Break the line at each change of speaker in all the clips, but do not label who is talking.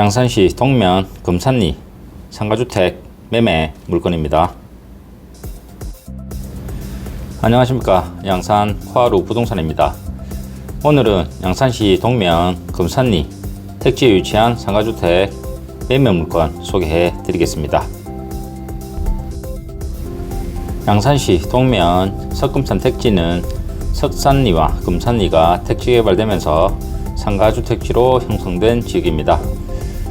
양산시 동면 금산리 상가주택 매매 물건입니다. 안녕하십니까 양산 코하루 부동산입니다. 오늘은 양산시 동면 금산리 택지에 위치한 상가주택 매매 물건 소개해 드리겠습니다. 양산시 동면 석금산 택지는 석산리와 금산리가 택지 개발되면서 상가주택지로 형성된 지역입니다.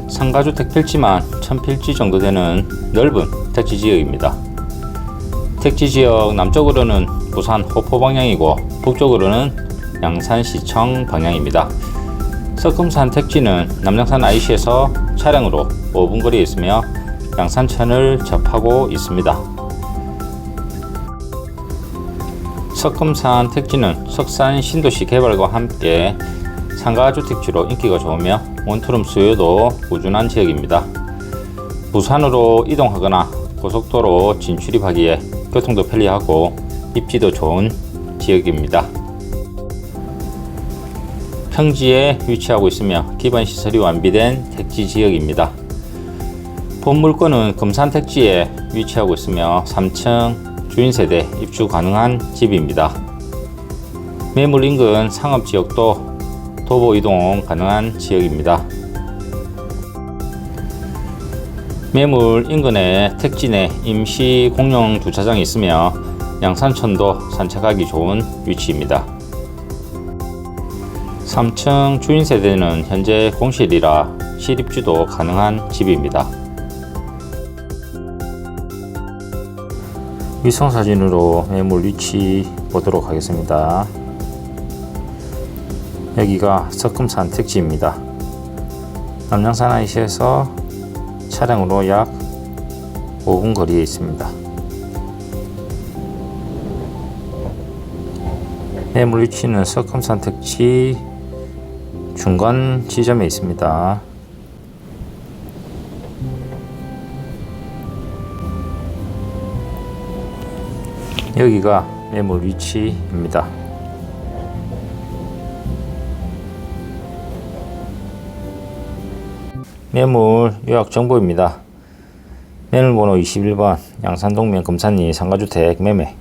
상가주택 필지만 1000필지 정도 되는 넓은 택지 지역입니다. 택지 지역 남쪽으로는 부산 호포 방향이고 북쪽으로는 양산시청 방향입니다. 석금산 택지는 남양산 IC에서 차량으로 5분 거리에 있으며 양산천을 접하고 있습니다. 석금산 택지는 석산 신도시 개발과 함께 상가 주택지로 인기가 좋으며 원투룸 수요도 꾸준한 지역입니다. 부산으로 이동하거나 고속도로 진출입하기에 교통도 편리하고 입지도 좋은 지역입니다. 평지에 위치하고 있으며 기반 시설이 완비된 택지 지역입니다. 본 물건은 금산 택지에 위치하고 있으며 3층 주인 세대 입주 가능한 집입니다. 매물 인근 상업 지역도 도보 이동 가능한 지역입니다. 매물 인근에 택지 내 임시 공용 주차장이 있으며 양산천도 산책하기 좋은 위치입니다. 3층 주인 세대는 현재 공실이라 실입주도 가능한 집입니다. 위성 사진으로 매물 위치 보도록 하겠습니다. 여기가 석금산 택지입니다. 남양산 IC에서 차량으로 약 5분 거리에 있습니다. 매물 위치는 석금산 택지 중간 지점에 있습니다. 여기가 매물 위치입니다. 매물 요약 정보입니다. 매물번호 21번 양산동면 금산리 상가주택 매매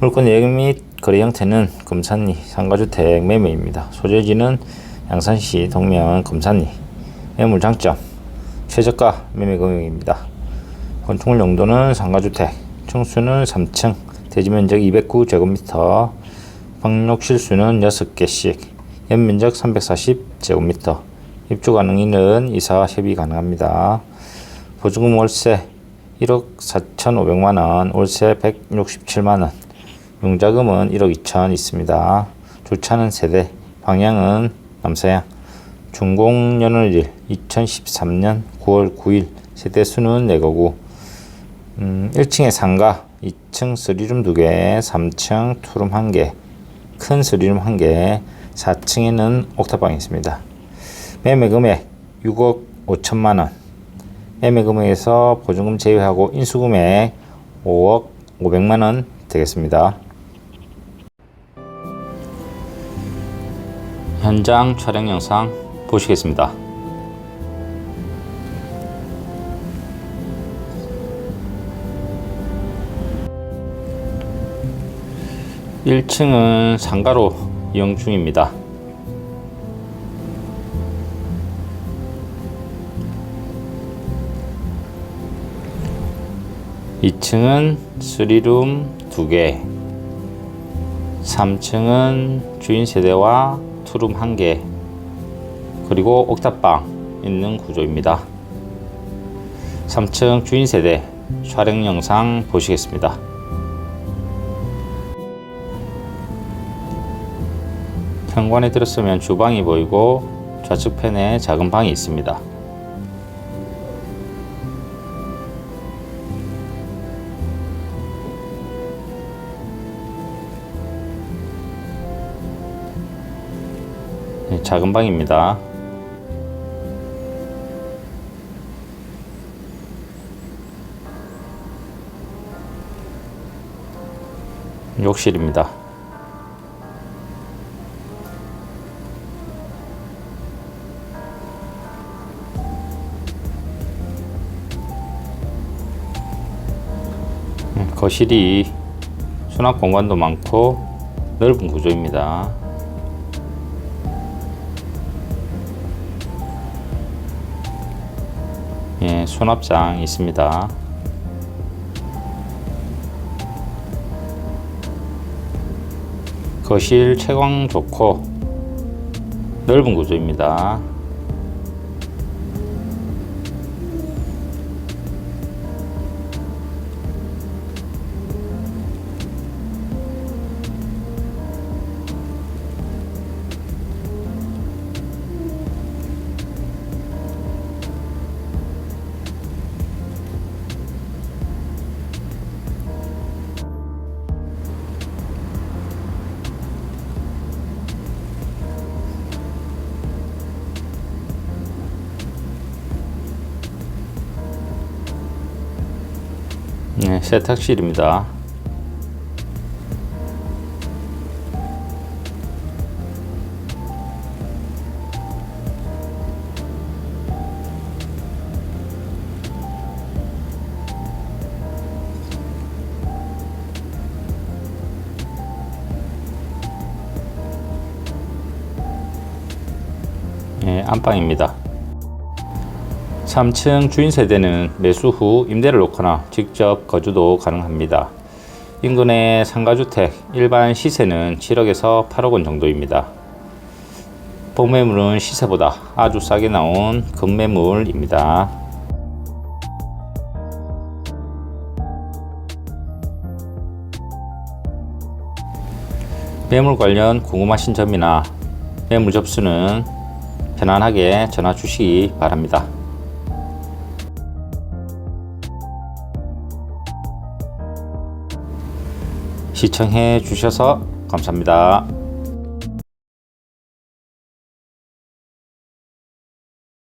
물건 내역 및 거래 형태는 금산리 상가주택 매매입니다. 소재지는 양산시 동면 금산리 매물 장점 최저가 매매 금액입니다. 건축물 용도는 상가주택 층수는 3층 대지면적 209제곱미터 방욕실 수는 6개씩 연면적 340제곱미터 입주 가능인은 이사 협의 가능합니다. 보증금 월세 1억 4,500만 원, 월세 167만원, 융자금은 1억 2천 있습니다. 주차는 세대, 방향은 남서양, 준공연월일 2013년 9월 9일, 세대 수는 4거구, 음, 1층에 상가, 2층 쓰리룸 2개, 3층 투룸 1개, 큰 쓰리룸 1개, 4층에는 옥탑방이 있습니다. 매매 금액 6억 5천만 원. 매매 금액에서 보증금 제외하고 인수 금액 5억 500만 원 되겠습니다. 현장 촬영 영상 보시겠습니다. (1층은) 상가로 이용 중입니다. 2층은 3룸 2개, 3층은 주인 세대와 투룸 1개, 그리고 옥탑방 있는 구조입니다. 3층 주인 세대 촬영 영상 보시겠습니다. 현관에 들었으면 주방이 보이고 좌측편에 작은 방이 있습니다. 작은 방입니다. 욕실입니다. 음, 거실이 수납 공간도 많고 넓은 구조입니다. 예, 수납장 있습니다. 거실 채광 좋고 넓은 구조입니다. 세탁실입니다. 네, 안방입니다. 3층 주인 세대는 매수 후 임대를 놓거나 직접 거주도 가능합니다. 인근의 상가주택 일반 시세는 7억에서 8억 원 정도입니다. 본매물은 시세보다 아주 싸게 나온 급매물입니다. 매물 관련 궁금하신 점이나 매물 접수는 편안하게 전화 주시기 바랍니다. 시청해 주셔서 감사합니다.